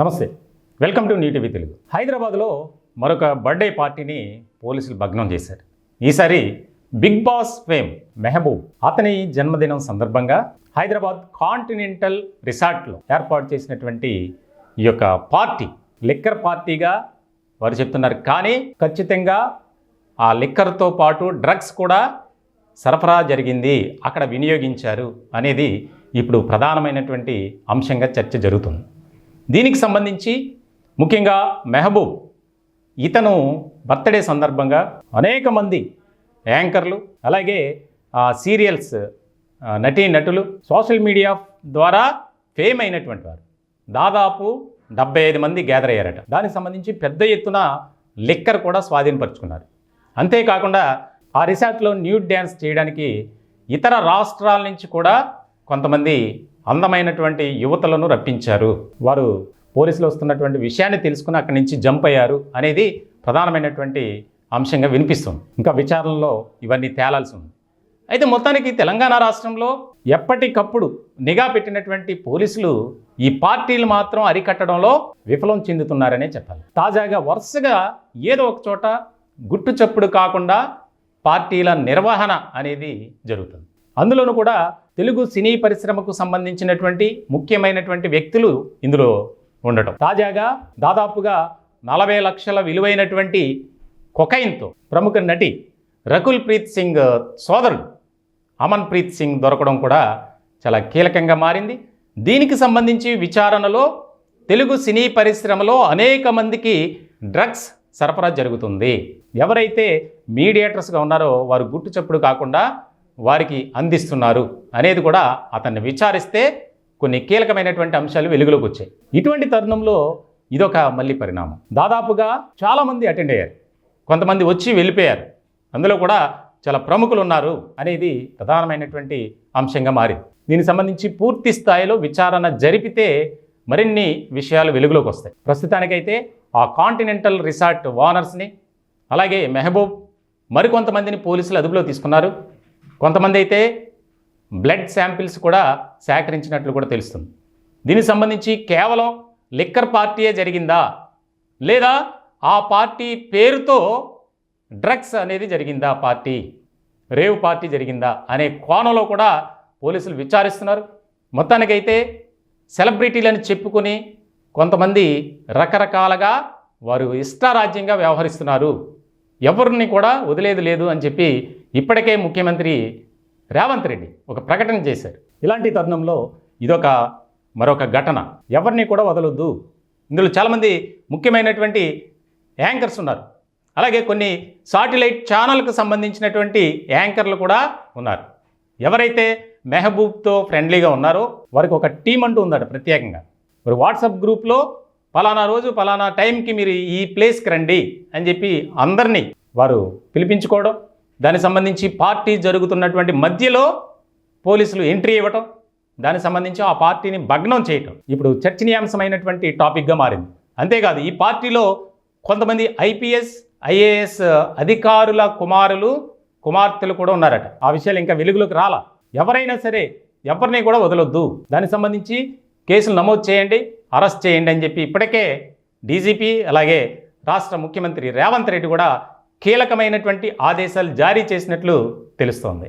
నమస్తే. Welcome to New TV Telugu. హైదరాబాద్లో మరొక బర్త్డే పార్టీని పోలీసులు భగ్నం చేశారు. ఈసారి బిగ్ బాస్ ఫేమ్ మెహబూబ్ అతని జన్మదినం సందర్భంగా హైదరాబాద్ కాంటినెంటల్ రిసార్ట్లో ఏర్పాటు చేసినటువంటి ఈ యొక్క పార్టీ లిక్కర్ పార్టీగా వారు చెప్తున్నారు. కానీ ఖచ్చితంగా ఆ లిక్కర్తో పాటు డ్రగ్స్ కూడా సరఫరా జరిగింది. అక్కడ వినియోగించారు అనేది ఇప్పుడు ప్రధానమైనటువంటి అంశంగా చర్చ జరుగుతుంది. దీనికి సంబంధించి ముఖ్యంగా మెహబూబ్ ఇతను బర్త్డే సందర్భంగా అనేక మంది యాంకర్లు అలాగే సీరియల్స్ నటీ నటులు సోషల్ మీడియా ద్వారా ఫేమ్ అయినటువంటి వారు. దాదాపు డెబ్బై ఐదు మంది గ్యాదర్ అయ్యారట. దానికి సంబంధించి పెద్ద ఎత్తున లిక్కర్ కూడా స్వాధీనపరుచుకున్నారు. అంతేకాకుండా ఆ రిసార్ట్లో న్యూడ్ డ్యాన్స్ చేయడానికి ఇతర రాష్ట్రాల నుంచి కూడా కొంతమంది అందమైనటువంటి యువతలను రప్పించారు. వారు పోలీసులు వస్తున్నటువంటి విషయాన్ని తెలుసుకుని అక్కడి నుంచి జంప్ అయ్యారు అనేది ప్రధానమైనటువంటి అంశంగా వినిపిస్తుంది. ఇంకా విచారణలో ఇవన్నీ తేలాల్సి ఉంది. అయితే మొత్తానికి తెలంగాణ రాష్ట్రంలో ఎప్పటికప్పుడు నిఘా పెట్టినటువంటి పోలీసులు ఈ పార్టీలు మాత్రం అరికట్టడంలో విఫలం చెందుతున్నారనే చెప్పాలి. తాజాగా వరుసగా ఏదో ఒక చోట గుట్టు చప్పుడు కాకుండా పార్టీల నిర్వహణ అనేది జరుగుతుంది. అందులోనూ కూడా తెలుగు సినీ పరిశ్రమకు సంబంధించినటువంటి ముఖ్యమైనటువంటి వ్యక్తులు ఇందులో ఉండటం. తాజాగా దాదాపుగా నలభై లక్షల విలువైనటువంటి కొకైన్తో ప్రముఖ నటి రకుల్ ప్రీత్ సింగ్ సోదరుడు అమన్ ప్రీత్ సింగ్ దొరకడం కూడా చాలా కీలకంగా మారింది. దీనికి సంబంధించి విచారణలో తెలుగు సినీ పరిశ్రమలో అనేక మందికి డ్రగ్స్ సరఫరా జరుగుతుంది. ఎవరైతే మీడియేటర్స్గా ఉన్నారో వారు గుట్టు చప్పుడు కాకుండా వారికి అందిస్తున్నారు అనేది కూడా అతన్ని విచారిస్తే కొన్ని కీలకమైనటువంటి అంశాలు వెలుగులోకి వచ్చాయి. ఇటువంటి తరుణంలో ఇదొక మళ్ళీ పరిణామం. దాదాపుగా చాలామంది అటెండ్ అయ్యారు. కొంతమంది వచ్చి వెళ్ళిపోయారు. అందులో కూడా చాలా ప్రముఖులు ఉన్నారు అనేది ప్రధానమైనటువంటి అంశంగా మారింది. దీనికి సంబంధించి పూర్తి స్థాయిలో విచారణ జరిపితే మరిన్ని విషయాలు వెలుగులోకి వస్తాయి. ప్రస్తుతానికైతే ఆ కాంటినెంటల్ రిసార్ట్ ఓనర్స్ని అలాగే మెహబూబ్ మరికొంతమందిని పోలీసులు అదుపులో తీసుకున్నారు. కొంతమంది అయితే బ్లడ్ శాంపిల్స్ కూడా సేకరించినట్లు కూడా తెలుస్తుంది. దీనికి సంబంధించి కేవలం లిక్కర్ పార్టీయే జరిగిందా? లేదా ఆ పార్టీ పేరుతో డ్రగ్స్ అనేది జరిగిందా? పార్టీ రేవ్ పార్టీ జరిగిందా? అనే కోణంలో కూడా పోలీసులు విచారిస్తున్నారు. మొత్తానికైతే సెలబ్రిటీలని చెప్పుకొని కొంతమంది రకరకాలుగా వారు ఇష్టారాజ్యంగా వ్యవహరిస్తున్నారు. ఎవరిని కూడా వదిలేదు లేదు అని చెప్పి ఇప్పటికే ముఖ్యమంత్రి రేవంత్ రెడ్డి ఒక ప్రకటన చేశారు. ఇలాంటి తరుణంలో ఇదొక మరొక ఘటన. ఎవరిని కూడా వదలొద్దు. ఇందులో చాలామంది ముఖ్యమైనటువంటి యాంకర్స్ ఉన్నారు. అలాగే కొన్ని సాటిలైట్ ఛానల్కు సంబంధించినటువంటి యాంకర్లు కూడా ఉన్నారు. ఎవరైతే మెహబూబ్తో ఫ్రెండ్లీగా ఉన్నారో వారికి ఒక టీం అంటూ ఉందట ప్రత్యేకంగా. మరి వాట్సాప్ గ్రూప్లో పలానా రోజు పలానా టైంకి మీరు ఈ ప్లేస్కి రండి అని చెప్పి అందరినీ వారు పిలిపించుకోవడం దానికి సంబంధించి పార్టీ జరుగుతున్నటువంటి మధ్యలో పోలీసులు ఎంట్రీ ఇవ్వటం దానికి సంబంధించి ఆ పార్టీని భగ్నం చేయటం. ఇప్పుడు చర్చనీయాంశమైనటువంటి టాపిక్గా మారింది. అంతేకాదు ఈ పార్టీలో కొంతమంది ఐపీఎస్ ఐఏఎస్ అధికారుల కుమారులు కుమార్తెలు కూడా ఉన్నారట. ఆ విషయాలు ఇంకా వెలుగులోకి రాలా. ఎవరైనా సరే ఎవరిని కూడా వదలొద్దు. దానికి సంబంధించి కేసులు నమోదు చేయండి అరెస్ట్ చేయండి అని చెప్పి ఇప్పటికే డీజీపీ అలాగే రాష్ట్ర ముఖ్యమంత్రి రేవంత్ రెడ్డి కూడా కీలకమైనటువంటి ఆదేశాలు జారీ చేసినట్లు తెలుస్తోంది.